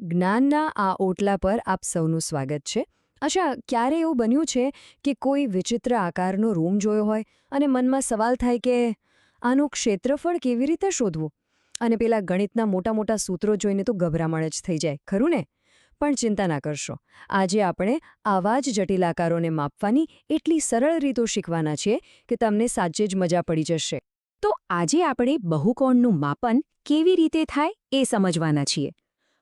જ્ઞાનના આ ઓટલા પર આપ સૌનું સ્વાગત છે. અચ્છા, ક્યારે એવું બન્યું છે કે કોઈ વિચિત્ર આકારનો રૂમ જોયો હોય અને મનમાં સવાલ થાય કે, આનું ક્ષેત્રફળ કેવી રીતે શોધવું? અને પેલા ગણિતના મોટા મોટા સૂત્રો જોઈને તો ગભરામણ જ થઈ જાય, ખરું ને? પણ ચિંતા ના કરશો. આજે આપણે આવા જ જટિલ આકારોને માપવાની એટલી સરળ રીતો શીખવાના છીએ કે તમને સાચે જ મજા પડી જશે. તો આજે આપણે બહુકોણનું માપન કેવી રીતે થાય એ સમજવાના છીએ.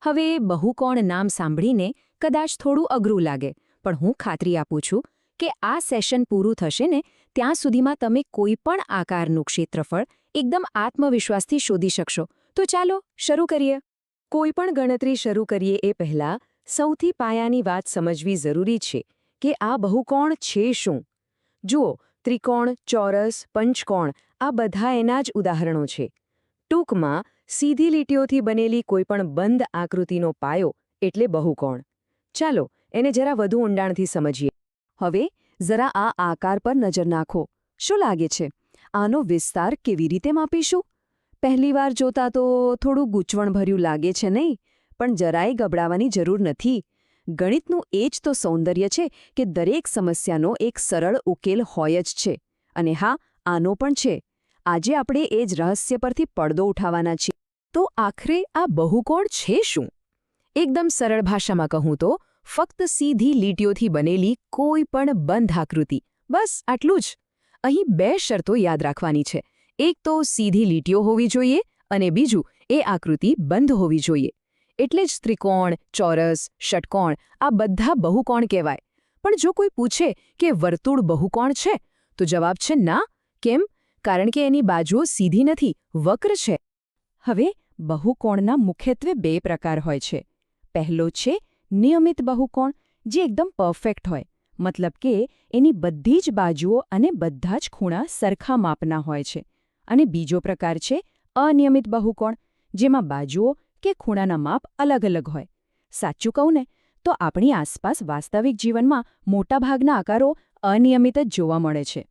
હવે બહુકોણ નામ સાંભળીને કદાચ થોડું અઘરું લાગે, પણ હું ખાતરી આપું છું કે આ સેશન પૂરું થશે ને ત્યાં સુધીમાં તમે કોઈ પણ આકારનું ક્ષેત્રફળ એકદમ આત્મવિશ્વાસથી શોધી શકશો. તો ચાલો શરૂ કરીએ. કોઈ પણ ગણતરી શરૂ કરીએ એ પહેલાં સૌથી પાયાની વાત સમજવી જરૂરી છે કે આ બહુકોણ છે શું. જુઓ, ત્રિકોણ, ચોરસ, પંચકોણ આ બધા એના જ ઉદાહરણો છે. ટૂંકમાં સીધી લીટીઓથી બનેલી કોઈપણ બંધ આકૃતિનો પાયો એટલે બહુકોણ. ચાલો, એને જરા વધુ ઊંડાણથી સમજીએ. હવે, જરા આ આકાર પર નજર નાખો. શું લાગે છે? આનો વિસ્તાર કેવી રીતે માપીશું? પહેલીવાર જોતા તો થોડું ગૂંચવણભર્યું લાગે છે નહીં, પણ જરાય ગબડાવાની જરૂર નથી. ગણિતનું એ જ તો સૌંદર્ય છે કે દરેક સમસ્યાનો એક સરળ ઉકેલ હોય જ છે. અને હા, આનો પણ છે. આજે આપણે એ જ રહસ્ય પરથી પડદો ઉઠાવવાના છીએ. તો આખરે આ બહુકોણ છે શું? એકદમ સરળ ભાષામાં કહું તો, ફક્ત સીધી લીટીઓથી બનેલી કોઈ પણ બંધ આકૃતિ. બસ, આટલું જ. અહીં બે શરતો યાદ રાખવાની છે. એક તો સીધી લીટીઓ હોવી જોઈએ અને બીજું, એ આકૃતિ બંધ હોવી જોઈએ. એટલે જ ત્રિકોણ, ચોરસ, ષટકોણ, આ બધા બહુકોણ કહેવાય. પણ જો કોઈ પૂછે કે વર્તુળ બહુકોણ છે, તો જવાબ છે ના. કેમ? કારણ કે એની બાજુઓ સીધી નથી, વક્ર છે. હવે બહુકોણના મુખ્યત્વે બે પ્રકાર હોય છે. પહેલો છે નિયમિત બહુકોણ, જે એકદમ પરફેક્ટ હોય, મતલબ કે એની બધી જ બાજુઓ અને બધા જ ખૂણા સરખા માપના હોય છે. અને બીજો પ્રકાર છે અનિયમિત બહુકોણ, જેમાં બાજુઓ કે ખૂણાના માપ અલગ અલગ હોય. સાચું કહું ને, તો આપણી આસપાસ વાસ્તવિક જીવનમાં મોટાભાગના આકારો અનિયમિત જ જોવા મળે છે.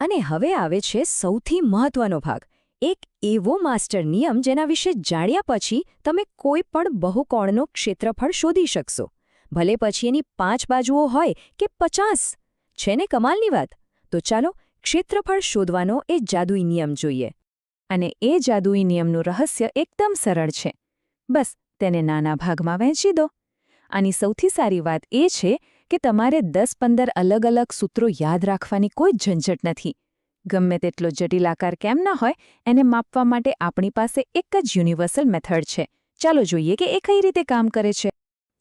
અને હવે આવે છે સૌથી મહત્વનો ભાગ એક એવો માસ્ટર નિયમ જેના વિશે જાણ્યા પછી તમે કોઈ પણ બહુકોણનો ક્ષેત્રફળ શોધી શકશો. ભલે પછી એની પાંચ બાજુઓ હોય કે પચાસ. છે ને કમાલની વાત? તો ચાલો ક્ષેત્રફળ શોધવાનો એ જાદુઈ નિયમ જોઈએ. અને એ જાદુઈ નિયમનું રહસ્ય એકદમ સરળ છે. બસ, તેને નાના ભાગમાં વહેંચી દો. આની સૌથી સારી વાત એ છે કે તમારે દસ પંદર અલગ અલગ સૂત્રો યાદ રાખવાની કોઈ ઝંઝટ નથી. ગમે તેટલો જટિલ આકાર કેમ ના હોય, એને માપવા માટે આપણી પાસે એક જ યુનિવર્સલ મેથડ છે. ચાલો જોઈએ કે એ કઈ રીતે કામ કરે છે.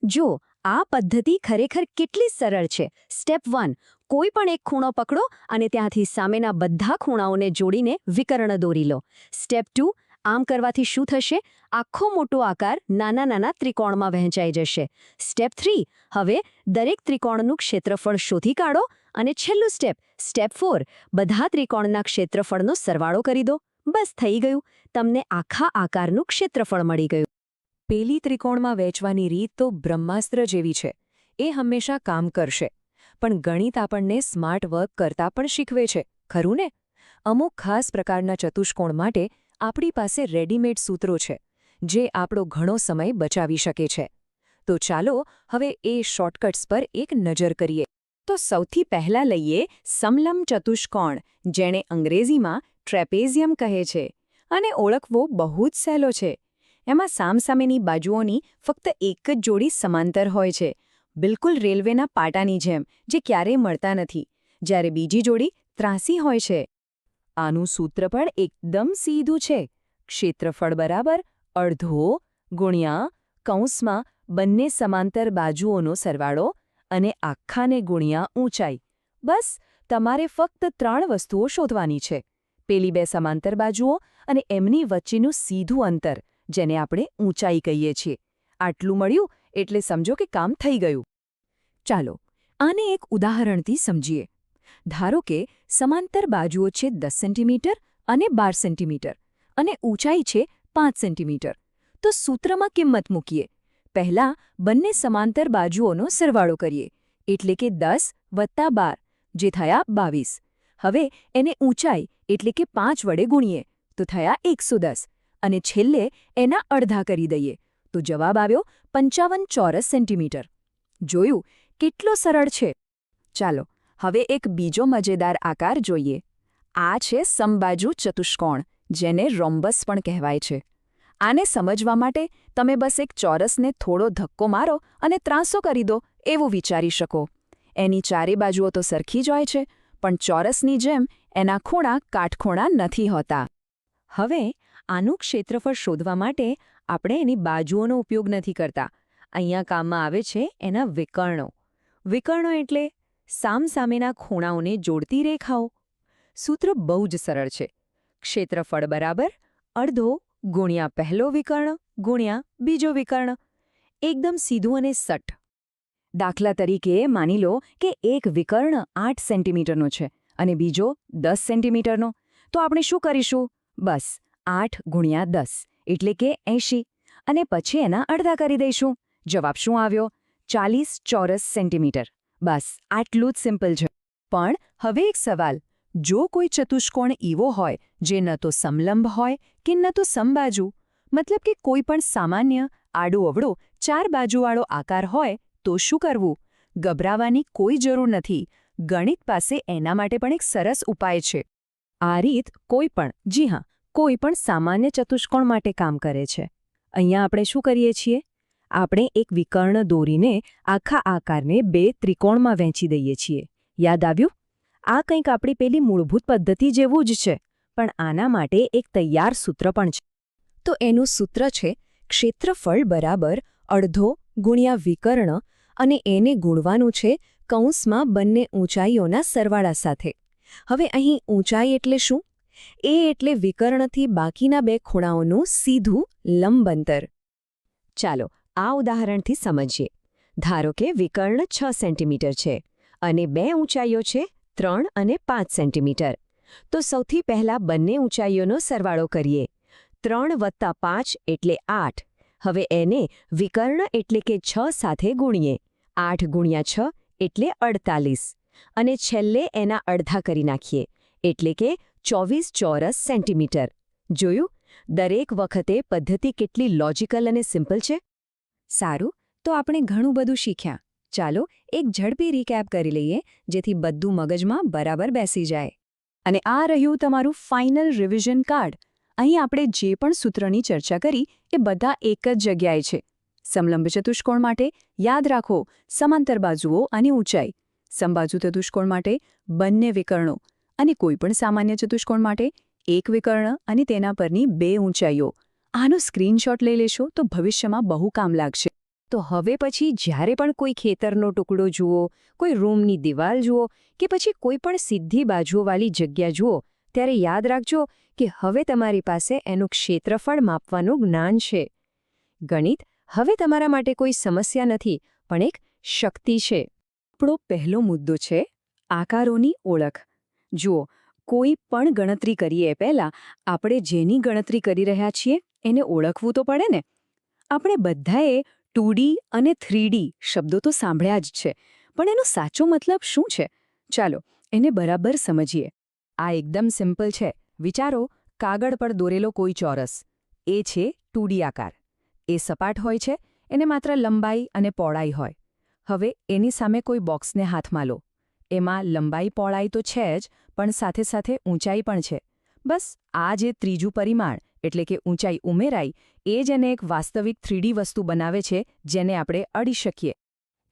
જો, આ પદ્ધતિ ખરેખર કેટલી સરળ છે. સ્ટેપ વન, કોઈ પણ એક ખૂણો પકડો અને ત્યાંથી સામેના બધા ખૂણાઓને જોડીને વિકર્ણ દોરી લો. સ્ટેપ ટુ, આમ કરવાથી શું થશે? આખો મોટો આકાર નાના નાના ત્રિકોણમાં વહેંચાઈ જશે. સ્ટેપ થ્રી, હવે દરેક ત્રિકોણનું ક્ષેત્રફળ શોધી કાઢો અને છેલ્લું સ્ટેપ સ્ટેપ ફોર, બધા ત્રિકોણના ક્ષેત્રફળનો સરવાળો કરી દો. બસ થઈ ગયું. તમને આખા આકારનું ક્ષેત્રફળ મળી ગયું. પેલી ત્રિકોણમાં વહેંચવાની રીત તો બ્રહ્માસ્ત્ર જેવી છે. એ હંમેશા કામ કરશે. પણ ગણિત આપણને સ્માર્ટ વર્ક કરતા પણ શીખવે છે. ખરું ને? અમુક ખાસ પ્રકારના ચતુષ્કોણ માટે આપણી પાસે રેડીમેડ સૂત્રો છે, જે આપણો ઘણો સમય બચાવી શકે છે. તો ચાલો હવે એ શોર્ટકટ્સ પર એક નજર કરીએ. તો સૌથી પહેલા લઈએ સમલમ ચતુષ્કોણ, જેણે અંગ્રેજીમાં ટ્રેપેઝિયમ કહે છે અને ઓળખવો બહુ જ સહેલો છે. એમાં સામસામેની બાજુઓની ફક્ત એક જ જોડી સમાંતર હોય છે, બિલકુલ રેલવેના પાટાની જેમ, જે ક્યારેય મળતા નથી, જ્યારે બીજી જોડી ત્રાસી હોય છે. આનું સૂત્ર પણ એકદમ સીધું છે, ક્ષેત્રફળ બરાબર અડધો ગુણ્યા કૌંસમાં બંને સમાંતર બાજુઓનો સરવાળો અને આખાને ગુણ્યા ઊંચાઈ. બસ, તમારે ફક્ત ત્રણ વસ્તુઓ શોધવાની છે. પેલી બે સમાંતર બાજુઓ અને એમની વચ્ચેનું સીધું અંતર, જેને આપણે ઊંચાઈ કહીએ છીએ. આટલું મળ્યું એટલે સમજો કે કામ થઈ ગયું. ચાલો, આને એક ઉદાહરણથી સમજીએ. ધારો કે સમાંતર બાજુઓ છે દસ સેન્ટીમીટર અને બાર સેન્ટીમીટર અને ઊંચાઈ છે પાંચ સેન્ટીમીટર. તો સૂત્રમાં કિંમત મૂકીએ. પહેલાં બંને સમાંતર બાજુઓનો સરવાળો કરીએ, એટલે કે દસ વત્તા બાર, જે થયા બાવીસ. હવે એને ઊંચાઈ, એટલે કે પાંચ વડે ગુણીએ, તો થયા એકસો અને છેલ્લે એના અડધા કરી દઈએ, તો જવાબ આવ્યો પંચાવન ચોરસ સેન્ટીમીટર. જોયું? કેટલો સરળ છે. ચાલો, હવે એક બીજો મજેદાર આકાર જોઈએ. આ છે સમબાજુ ચતુષ્કોણ, જેને રોમ્બસ પણ કહેવાય છે. આને સમજવા માટે તમે બસ એક ચોરસને થોડો ધક્કો મારો અને ત્રાંસો કરી દો એવું વિચારી શકો. એની ચારે બાજુઓ તો સરખી જ હોય છે, પણ ચોરસની જેમ એના ખૂણા કાટખૂણા નથી હોતા. હવે આનું ક્ષેત્રફળ શોધવા માટે આપણે એની બાજુઓનો ઉપયોગ નથી કરતા. અહીંયા કામમાં આવે છે એના વિકર્ણો. વિકર્ણો એટલે સામસામેના ખૂણાઓને જોડતી રેખાઓ. સૂત્ર બહુ જ સરળ છે. ક્ષેત્રફળ બરાબર અડધો ગુણ્યા પહેલો વિકર્ણ, ગુણ્યા બીજો વિકર્ણ. એકદમ સીધું અને સટ દાખલા તરીકે માની લો કે એક વિકર્ણ આઠ સેન્ટીમીટરનો છે અને બીજો દસ સેન્ટીમીટરનો. તો આપણે શું કરીશું? બસ, આઠ ગુણ્યા દસ, એટલે કે એંશી. અને પછી એના અડધા કરી દઈશું. જવાબ શું આવ્યો? ચાલીસ ચોરસ સેન્ટીમીટર. બસ, આટલું જ સિમ્પલ છે. પણ હવે એક સવાલ. જો કોઈ ચતુષ્કોણ એવો હોય, જે ન તો સમલંબ હોય કે ન તો સમબાજુ, મતલબ કે કોઈ પણ સામાન્ય, આડો અવળો, ચાર બાજુવાળો આકાર હોય, તો શું કરવું? ગભરાવાની કોઈ જરૂર નથી. ગણિત પાસે એના માટે પણ એક સરસ ઉપાય છે. આ રીત કોઈ પણ, જી હા, કોઈ પણ સામાન્ય ચતુષ્કોણ માટે કામ કરે છે. અહીંયા આપણે શું કરીએ છીએ? આપણે એક વિકર્ણ દોરીને આખા આકારને બે ત્રિકોણમાં વહેંચી દઈએ છીએ. યાદ આવ્યું? આ કંઈક આપણી પેલી મૂળભૂત પદ્ધતિ જેવું જ છે, પણ આના માટે એક તૈયાર સૂત્ર પણ છે. તો એનું સૂત્ર છે, ક્ષેત્રફળ બરાબર અડધો ગુણ્યા વિકર્ણ અને એને ગુણવાનું છે કૌંસમાં બંને ઊંચાઈઓના સરવાળા સાથે. હવે અહીં ઊંચાઈ એટલે શું? એ એટલે વિકર્ણથી બાકીના બે ખૂણાઓનું સીધું લંબ અંતર ચાલો, આ ઉદાહરણથી સમજીએ. ધારો કે વિકર્ણ છ સેન્ટીમીટર છે અને બે ઊંચાઈઓ છે ત્રણ અને પાંચ સેન્ટીમીટર. તો સૌથી પહેલા બંને ઊંચાઈઓનો સરવાળો કરીએ. ત્રણ વત્તા પાંચ એટલે આઠ. હવે એને વિકર્ણ એટલે કે છ સાથે ગુણીએ. આઠ ગુણ્યા છ એટલે અડતાલીસ. અને છેલ્લે એના અડધા કરી નાખીએ. એટલે કે ચોવીસ ચોરસ સેન્ટીમીટર. જોયું? દરેક વખતે પદ્ધતિ કેટલી લોજિકલ અને સિમ્પલ છે? સારું. તો આપણે ઘણું બધું શીખ્યા. ચાલો એક ઝડપી રીકેપ કરી લઈએ, જેથી બધું મગજમાં બરાબર બેસી જાય. અને આ રહ્યું તમારું ફાઇનલ રિવિઝન કાર્ડ અહીં આપણે જે પણ સૂત્રની ચર્ચા કરી, એ બધા એક જ જગ્યાએ છે. સમલંબ ચતુષ્કોણ માટે યાદ રાખો, સમાંતર બાજુઓ અને ઊંચાઈ. સમબાજુ ચતુષ્કોણ માટે બંને વિકર્ણો અને કોઈપણ સામાન્ય ચતુષ્કોણ માટે એક વિકર્ણ અને તેના પરની બે ઊંચાઈઓ. આનો સ્ક્રીનશોટ લઈ લેશો તો ભવિષ્યમાં બહુ કામ લાગશે. તો હવે પછી જ્યારે પણ કોઈ ખેતરનો ટુકડો જુઓ, કોઈ રૂમની દિવાલ જુઓ કે પછી કોઈ પણ સીધી બાજુઓવાળી જગ્યા જુઓ, ત્યારે યાદ રાખજો કે હવે તમારી પાસે એનું ક્ષેત્રફળ માપવાનું જ્ઞાન છે. ગણિત હવે તમારા માટે કોઈ સમસ્યા નથી, પણ એક શક્તિ છે. આપણો પહેલો મુદ્દો છે આકારોની ઓળખ. જુઓ, કોઈ પણ ગણતરી કરીએ પહેલાં આપણે જેની ગણતરી કરી રહ્યા છીએ એને ઓળખવું તો પડે ને? આપણે બધાએ ટુડી અને થ્રીડી શબ્દો તો સાંભળ્યા જ છે, પણ એનો સાચો મતલબ શું છે? ચાલો, એને બરાબર સમજીએ. આ એકદમ સિમ્પલ છે. વિચારો, કાગળ પર દોરેલો કોઈ ચોરસ. એ છે ટુડી આકાર. એ સપાટ હોય છે, એને માત્ર લંબાઈ અને પહોળાઈ હોય. હવે એની સામે કોઈ બોક્સને હાથમાં લો. એમાં લંબાઈ પહોળાઈ તો છે જ, પણ સાથે સાથે ઊંચાઈ પણ છે. બસ, આ જે ત્રીજું પરિમાણ, એટલે કે ઊંચાઈ ઉમેરાઈ, એ જ એને એક વાસ્તવિક થ્રીડી વસ્તુ બનાવે છે, જેને આપણે અડી શકીએ.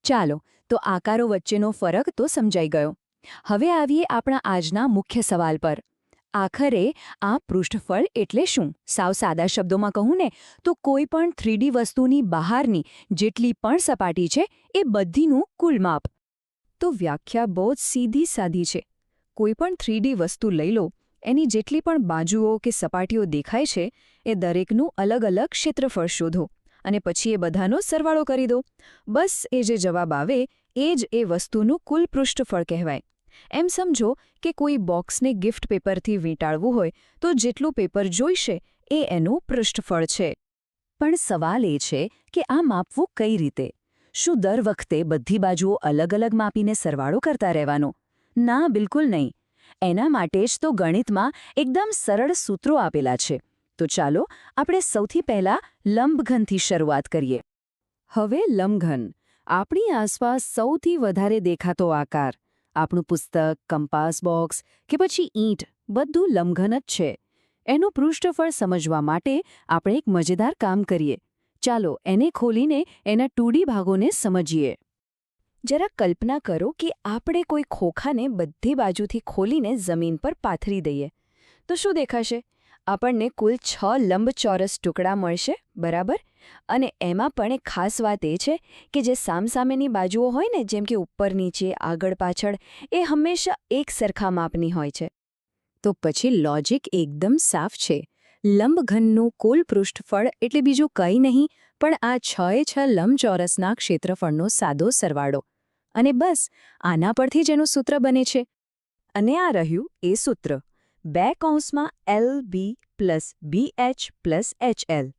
ચાલો, તો આકારો વચ્ચેનો ફરક તો સમજાઈ ગયો. હવે આવીએ આપણા આજના મુખ્ય સવાલ પર. આખરે, આ પૃષ્ઠફળ એટલે શું? સાવ સાદા શબ્દોમાં કહું ને, તો કોઈ પણ થ્રીડી વસ્તુની બહારની જેટલી પણ સપાટી છે, એ બધીનું કુલ માપ. તો વ્યાખ્યા બહુ જ સીધી સાદી છે. કોઈ પણ થ્રીડી વસ્તુ લઈ લો એની જેટલી પણ બાજુઓ કે સપાટીઓ દેખાય છે, એ દરેકનું અલગ અલગ ક્ષેત્રફળ શોધો અને પછી એ બધાનો સરવાળો કરી દો. બસ એ જે જવાબ આવે, એ જ એ વસ્તુનું કુલ પૃષ્ઠફળ કહેવાય. એમ સમજો કે કોઈ બોક્સને ગિફ્ટ પેપરથી વીંટાળવું હોય, તો જેટલું પેપર જોઈશે, એ એનું પૃષ્ઠફળ છે. પણ સવાલ એ છે કે આ માપવું કઈ રીતે? શું દર વખતે બધી બાજુઓ અલગ અલગ માપીને સરવાળો કરતા રહેવાનો? ના, બિલકુલ નહીં. એના માટે જ તો ગણિતમાં એકદમ સરળ સૂત્રો આપેલા છે. તો ચાલો આપણે સૌથી પહેલા લંબઘનથી શરૂઆત કરીએ. હવે લંબઘન. આપણી આસપાસ સૌથી વધારે દેખાતો આકાર. આપણું પુસ્તક, કંપાસ બોક્સ કે પછી ઈંટ બધું લંબઘન જ છે. એનું પૃષ્ઠફળ સમજવા માટે આપણે એક મજેદાર કામ કરીએ. ચાલો એને ખોલીને એના ટૂડી ભાગોને સમજીએ. જરા કલ્પના કરો કે આપણે કોઈ ખોખાને બધી બાજુથી ખોલીને જમીન પર પાથરી દઈએ. તો શું દેખાશે? આપણને કુલ છ લંબચોરસ ટુકડા મળશે, બરાબર? અને એમાં પણ એક ખાસ વાત એ છે કે જે સામસામેની બાજુઓ હોય ને, જેમ કે ઉપર નીચે, આગળ પાછળ, એ હંમેશા એક સરખા માપની હોય છે. તો પછી લોજિક એકદમ સાફ છે. લંબઘનનું કુલ પૃષ્ઠફળ એટલે બીજું કંઈ નહીં, પણ આ છ એ છ લંબચોરસના ક્ષેત્રફળનો સાદો સરવાળો. અને બસ, આના પરથી જ એનું સૂત્ર બને છે. અને આ રહ્યું એ સૂત્ર. બે કૌંસમાં L B plus B H plus H L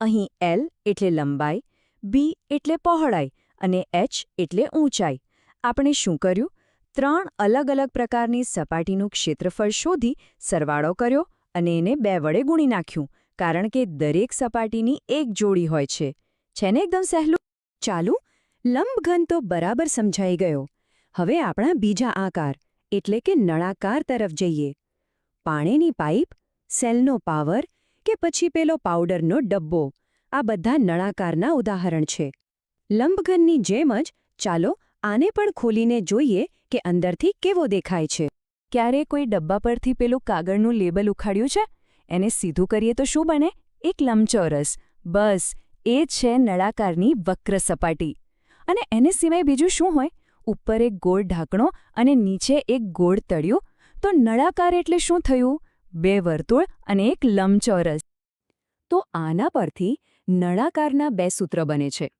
અહીં એલ એટલે લંબાઈ બી એટલે પહોળાઈ અને એચ એટલે ઊંચાઈ. આપણે શું કર્યું? ત્રણ અલગ અલગ પ્રકારની સપાટીનું ક્ષેત્રફળ શોધી સરવાળો કર્યો અને એને બે વડે ગુણી નાખ્યું, કારણ કે દરેક સપાટીની એક જોડી હોય છે. છે ને એકદમ સહેલું? ચાલુ? લંબઘન તો બરાબર સમજાઈ ગયો. હવે આપણા બીજા આકાર, એટલે કે નળાકાર તરફ જઈએ. પાણીની પાઇપ, સેલનો પાવર કે પછી પેલો પાવડરનો ડબ્બો, આ બધા નળાકારના ઉદાહરણ છે. લંબઘનની જેમ જ, ચાલો આને પણ ખોલીને જોઈએ કે અંદરથી કેવો દેખાય છે. ક્યારે કોઈ ડબ્બા પરથી પેલું કાગળનું લેબલ ઉખાડ્યું છે? એને સીધું કરીએ તો શું બને? એક લંબચોરસ. બસ, એ છે નળાકારની વક્ર સપાટી. અને એને સિવાય બીજું શું હોય? ઉપર એક ગોળ ઢાંકણો અને નીચે એક ગોળ તળિયું. તો નળાકાર એટલે શું થયું? બે વર્તુળ અને એક લંબચોરસ. તો આના પરથી નળાકારના બે સૂત્ર બને છે.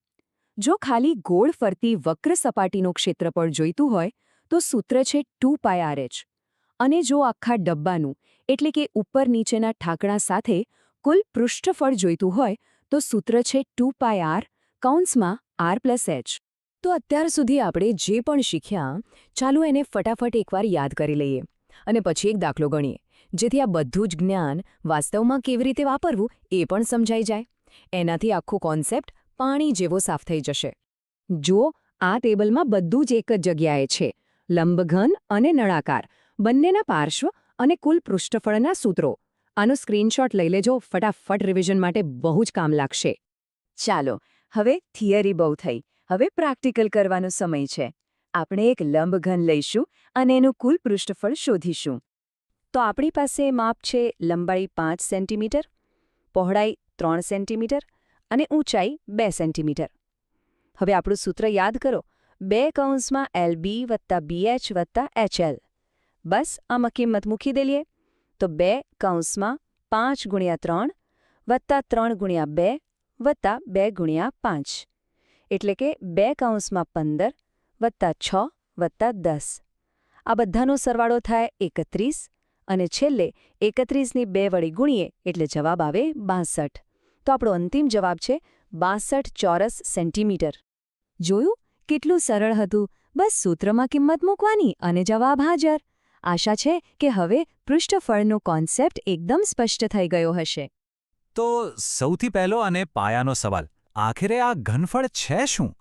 જો ખાલી ગોળ ફરતી વક્ર સપાટીનું ક્ષેત્રફળ જોઈતું હોય, તો સૂત્ર છે ટુ પાય અને જો આખા ડબ્બાનું, એટલે કે ઉપર નીચેના ઠાકણા સાથે કુલ પૃષ્ઠફળ જોઈતું હોય, તો સૂત્ર છે ટુ પાય આર કૌંસમાં આર પ્લસ એચ. તો અત્યાર સુધી આપણે જે પણ શીખ્યા, ચાલો એને ફટાફટ એકવાર યાદ કરી લઈએ અને પછી એક દાખલો ગણીએ. જેથી આ બધું જ જ્ઞાન વાસ્તવમાં કેવી રીતે વાપરવું એ પણ સમજાઈ જાય. એનાથી આખો કોન્સેપ્ટ પાણી જેવો સાફ થઈ જશે. જુઓ, આ ટેબલમાં બધું જ એક જ જગ્યાએ છે. લંબઘન અને નળાકાર, બંનેના પાર્શ્વ અને કુલ પૃષ્ઠફળના સૂત્રો. આનો સ્ક્રીનશોટ લઈ લેજો, ફટાફટ રિવિઝન માટે બહુ જ કામ લાગશે. ચાલો હવે થિયરી બહુ થઈ. હવે પ્રેક્ટિકલ કરવાનો સમય છે. આપણે એક લંબઘન લઈશું અને એનું કુલ પૃષ્ઠફળ શોધીશું. તો આપણી પાસે માપ છે લંબાઈ પાંચ સેન્ટીમીટર, પહોળાઈ ત્રણ સેન્ટીમીટર અને ઊંચાઈ બે સેન્ટીમીટર. હવે આપણું સૂત્ર યાદ કરો. બે કૌંસમાં એલ બી વત્તા બીએચ વત્તા એચએલ બસ, આમાં કિંમત મૂકી દેલીએ. તો બે કૌંસમાં પાંચ ગુણ્યા ત્રણ વત્તા ત્રણ ગુણ્યા બે વત્તા બે ગુણ્યા પાંચ. એટલે કે બે કાઉન્સમાં પંદર વત્તા છ વત્તા દસ. આ બધાનો સરવાળો થાય એકત્રીસ અને છેલ્લે એકત્રીસની બે વળી ગુણીએ એટલે જવાબ આવે બાસઠ. તો આપણો અંતિમ જવાબ છે બાસઠ ચોરસ સેન્ટીમીટર. જોયું? કેટલું સરળ હતું. બસ સૂત્રમાં કિંમત મૂકવાની અને જવાબ હાજર. આશા છે કે હવે પૃષ્ઠફળનો કોન્સેપ્ટ એકદમ સ્પષ્ટ થઈ ગયો હશે. તો સૌથી પહેલો અને પાયાનો સવાલ, આખરે આ ઘનફળ છે શું?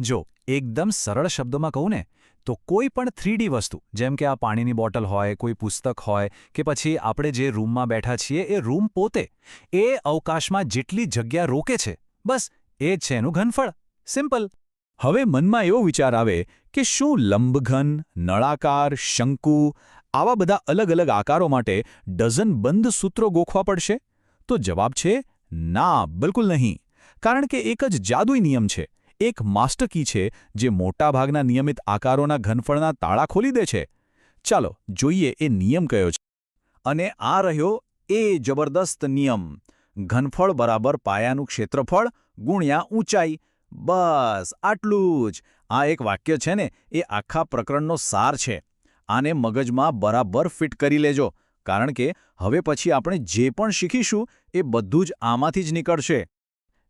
જો એકદમ સરળ શબ્દોમાં કહું ને, તો કોઈ પણ થ્રીડી વસ્તુ, જેમ કે આ પાણીની બોટલ હોય, કોઈ પુસ્તક હોય, કે પછી આપણે જે રૂમમાં બેઠા છીએ, એ રૂમ પોતે, એ અવકાશમાં જેટલી જગ્યા રોકે છે, બસ એ છે એનું ઘનફળ. સિમ્પલ. હવે મનમાં એવો વિચાર આવે કે શું લંબઘન, નળાકાર, શંકુ, આવા બધા અલગ અલગ આકારો માટે ડઝન બંધ સૂત્રો ગોખવા પડશે? તો જવાબ છે, ના, બિલકુલ નહીં. કારણ કે એક જ જાદુઈ નિયમ છે. એક માસ્ટર કી છે, જે મોટાભાગના નિયમિત આકારોના ઘનફળના તાળા ખોલી દે છે. ચાલો જોઈએ એ નિયમ કયો છે. અને આ રહ્યો એ જબરદસ્ત નિયમ. ઘનફળ બરાબર પાયાનું ક્ષેત્રફળ ગુણ્યા ઊંચાઈ. બસ, આટલું જ. આ એક વાક્ય છે ને, એ આખા પ્રકરણનો સાર છે. આને મગજમાં બરાબર ફિટ કરી લેજો. કારણ કે હવે પછી આપણે જે પણ શીખીશું એ બધું જ આમાંથી જ નીકળશે.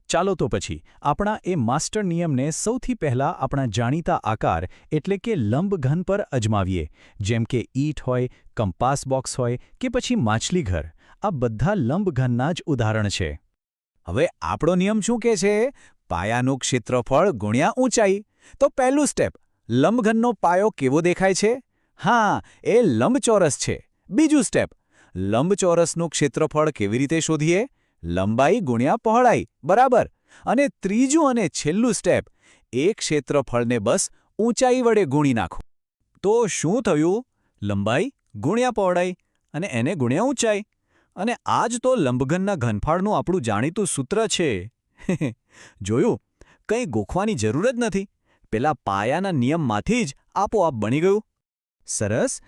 ચાલો તો પછી, આપણા એ માસ્ટર નિયમને સૌથી પહેલા આપણા જાણીતા આકાર એટલે કે લંબઘન પર અજમાવીએ. જેમ કે ઈટ હોય, કંપાસ બોક્સ હોય કે પછી માછલીઘર આ બધા લંબઘનના જ ઉદાહરણ છે. હવે આપણો નિયમ શું કહે છે? પાયાનું ક્ષેત્રફળ ગુણ્યા ઊંચાઈ. તો પહેલું સ્ટેપ લંબઘનનો પાયો કેવો દેખાય છે? હા, એ લંબચોરસ છે. બીજું સ્ટેપ, લંબચોરસનું ક્ષેત્રફળ કેવી રીતે શોધીએ? લંબાઈ ગુણ્યા પહોળાઈ, બરાબર? અને ત્રીજું અને છેલ્લું સ્ટેપ, એ ક્ષેત્રફળને બસ ઊંચાઈ વડે ગુણી નાખો તો શું થયું? લંબાઈ ગુણ્યા પહોળાઈ અને એને ગુણ્યા ઊંચાઈ. અને આ જ તો લંબઘનના ઘનફાળનું આપણું જાણીતું સૂત્ર છે. જોયું? કંઈ ગોખવાની જરૂર જ નથી. પેલા પાયાના નિયમમાંથી જ આપોઆપ બની ગયું. સરસ.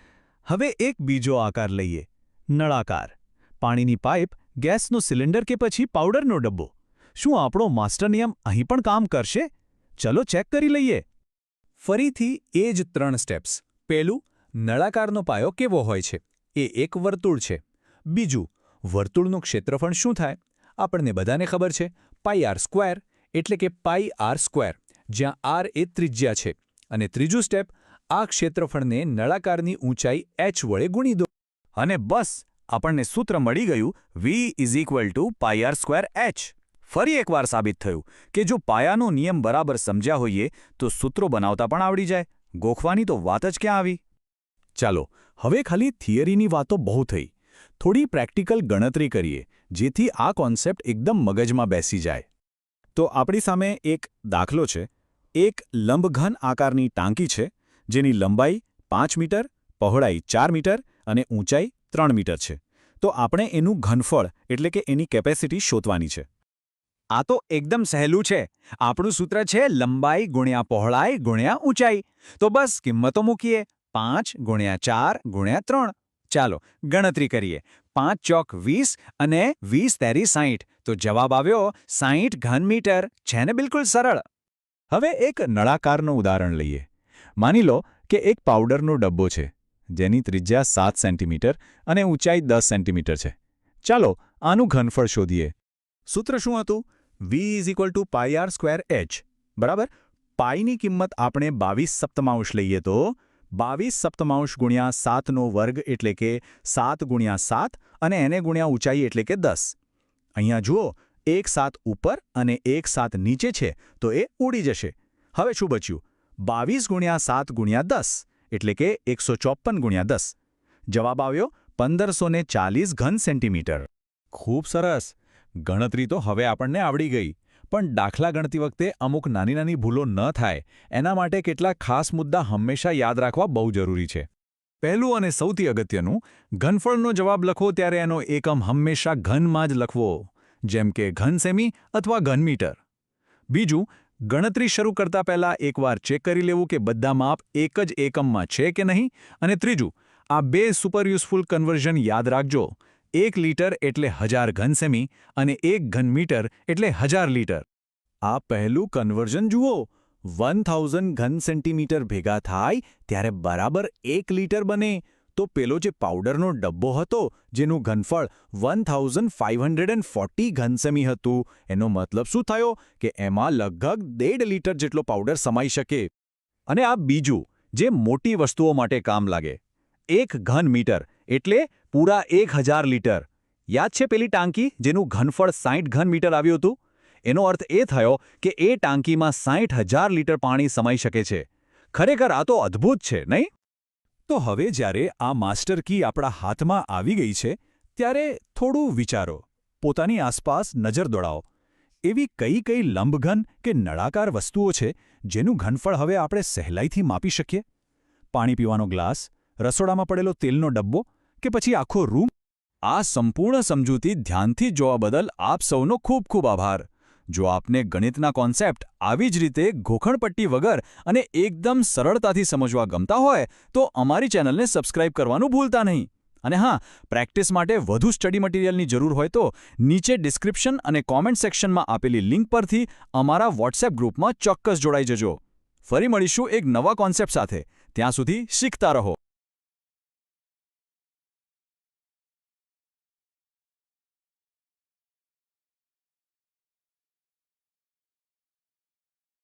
હવે એક બીજો આકાર લઈએ. નળાકાર. પાણીની પાઇપ ગેસનો સિલિન્ડર કે પછી પાવડરનો ડબ્બો. શું આપણો માસ્ટર નિયમ અહીં પણ કામ કરશે? ચલો ચેક કરી લઈએ. ફરીથી એ જ ત્રણ સ્ટેપ્સ. પહેલું, નળાકારનો પાયો કેવો હોય છે? એ એક વર્તુળ છે. બીજું, વર્તુળનું ક્ષેત્રફળ શું થાય? આપણને બધાને ખબર છે. પાઈ આર સ્ક્વેર એટલે કે પાઈ આર સ્ક્વેર, જ્યાં આર એ ત્રિજ્યા છે. અને ત્રીજું સ્ટેપ આ ક્ષેત્રફળને નળાકારની ઊંચાઈ એચ વડે ગુણી દો. અને બસ, આપણને સૂત્ર મળી ગયું V is equal to pi R square H ફરી એકવાર સાબિત થયું કે જો પાયાનો નિયમ બરાબર સમજ્યા હોઈએ, તો સૂત્રો બનાવતા પણ આવડી જાય. ગોખવાની તો વાત જ ક્યાં આવી? ચાલો, હવે ખાલી થિયરીની વાતો બહુ થઈ. થોડી પ્રેક્ટિકલ ગણતરી કરીએ, જેથી આ કોન્સેપ્ટ એકદમ મગજમાં બેસી જાય. તો આપણી સામે એક દાખલો છે. એક લંબઘન આકારની ટાંકી છે. જેની લંબાઈ પાંચ મીટર, પહોળાઈ ચાર મીટર અને ઊંચાઈ ત્રણ મીટર છે. તો આપણે એનું ઘનફળ એટલે કે એની કેપેસિટી શોધવાની છે. આ તો એકદમ સહેલું છે. આપણું સૂત્ર છે લંબાઈ ગુણ્યા પહોળાઈ ગુણ્યા ઊંચાઈ. તો બસ કિંમતો મૂકીએ. પાંચ ગુણ્યા ચાર ગુણ્યા ત્રણ. ચાલો, ગણતરી કરીએ. પાંચ ચોક વીસ અને વીસ તેરી સાહીઠ તો જવાબ આવ્યો સાહીઠ ઘન મીટર. છે ને બિલકુલ સરળ. હવે એક નળાકારનું ઉદાહરણ લઈએ. માની લો કે એક પાવડરનો ડબ્બો છે, જેની ત્રિજ્યા સાત સેન્ટીમીટર અને ઊંચાઈ દસ સેન્ટીમીટર છે. ચાલો આનું ઘનફળ શોધીએ. સૂત્ર શું હતું? V is equal to pi R square H બરાબર? પાઈની કિંમત આપણે બાવીસ સપ્તમાંશ લઈએ તો બાવીસ સપ્તમાંશ ગુણ્યા સાતનો વર્ગ એટલે કે સાત ગુણ્યા સાત અને એને ગુણ્યા ઊંચાઈ એટલે કે દસ. અહીંયા જુઓ, એક સાત ઉપર અને એક સાત નીચે છે, તો એ ઉડી જશે. હવે શું બચ્યું? બાવીસ ગુણ્યા સાત ગુણ્યા દસ, એટલે કે એકસો ચોપન ગુણ્યા દસ. જવાબ આવ્યો, પંદરસો ને ચાલીસ ઘન સેન્ટીમીટર. ખૂબ સરસ. ગણતરી તો હવે આપણને આવડી ગઈ, પણ દાખલા ગણતી વખતે અમુક નાની નાની ભૂલો ન થાય, એના માટે કેટલા ખાસ મુદ્દા હંમેશા યાદ રાખવા બહુ જરૂરી છે. પહેલું અને સૌથી અગત્યનું, ઘનફળનો જવાબ લખો ત્યારે એનો એકમ હંમેશા ઘનમાં જ લખવો, જેમ કે ઘન સેમી અથવા ઘન મીટર બીજું ગણતરી શરૂ કરતા પહેલા એકવાર ચેક કરી લેવું કે બધા માપ એક જ એકમમાં છે કે નહીં? અને ત્રીજું, આ બે સુપર યુઝફુલ કન્વર્ઝન યાદ રાખજો. એક લીટર એટલે હજાર ઘન સેમી અને એક ઘન મીટર એટલે હજાર લીટર. આ પહેલું કન્વર્ઝન જુઓ. વન થાઉઝન્ડ ઘન સેન્ટીમીટર ભેગા થાય ત્યારે બરાબર એક લીટર બને. તો પેલો જે પાવડરનો ડબ્બો હતો, જેનું ઘનફળ one thousand five hundred and forty ઘનસેમી હતું, એનો મતલબ શું થયો? કે એમાં લગભગ દેઢ લીટર જેટલો પાવડર સમાઈ શકે. અને આ બીજું, જે મોટી વસ્તુઓ માટે કામ લાગે. એક ઘન મીટર, એટલે પૂરા એક હજાર લીટર. યાદ છે પેલી ટાંકી, જેનું ઘનફળ સાઠ ઘન મીટર આવ્યું હતું? એનો અર્થ એ થયો કે એ ટાંકીમાં સાઠ હજાર લીટર પાણી સમાઈ શકે છે. ખરેખર આ તો અદ્ભુત છે, નહીં? તો હવે જ્યારે આ માસ્ટર કી આપણા હાથમાં આવી ગઈ છે, ત્યારે થોડું વિચારો, પોતાની આસપાસ નજર દોડાવો. એવી કઈ કઈ લંબઘન કે નળાકાર વસ્તુઓ છે, જેનું ઘનફળ હવે આપણે સહેલાઈથી માપી શકીએ? પાણી પીવાનો ગ્લાસ, રસોડામાં પડેલો તેલનો ડબ્બો કે પછી આખો રૂમ? આ સંપૂર્ણ સમજૂતી ધ્યાનથી જોવા બદલ આપ સૌનો ખૂબ ખૂબ આભાર. જો આપને ગણિતના કોન્સેપ્ટ આવી જ રીતે ઘોખણપટ્ટી વગર અને એકદમ સરળતાથી સમજવા ગમતા હોય, તો અમારી ચેનલને સબસ્ક્રાઇબ કરવાનું ભૂલતા નહીં. અને હા પ્રેક્ટિસ માટે વધુ સ્ટડી મટીરિયલની જરૂર હોય તો નીચે ડિસ્ક્રિપ્શન અને કોમેન્ટ સેક્શનમાં આપેલી લિંક પરથી અમારા વોટ્સએપ ગ્રુપમાં ચોક્કસ જોડાઈ જજો. ફરી મળીશું એક નવા કોન્સેપ્ટ સાથે. ત્યાં સુધી શીખતા રહો.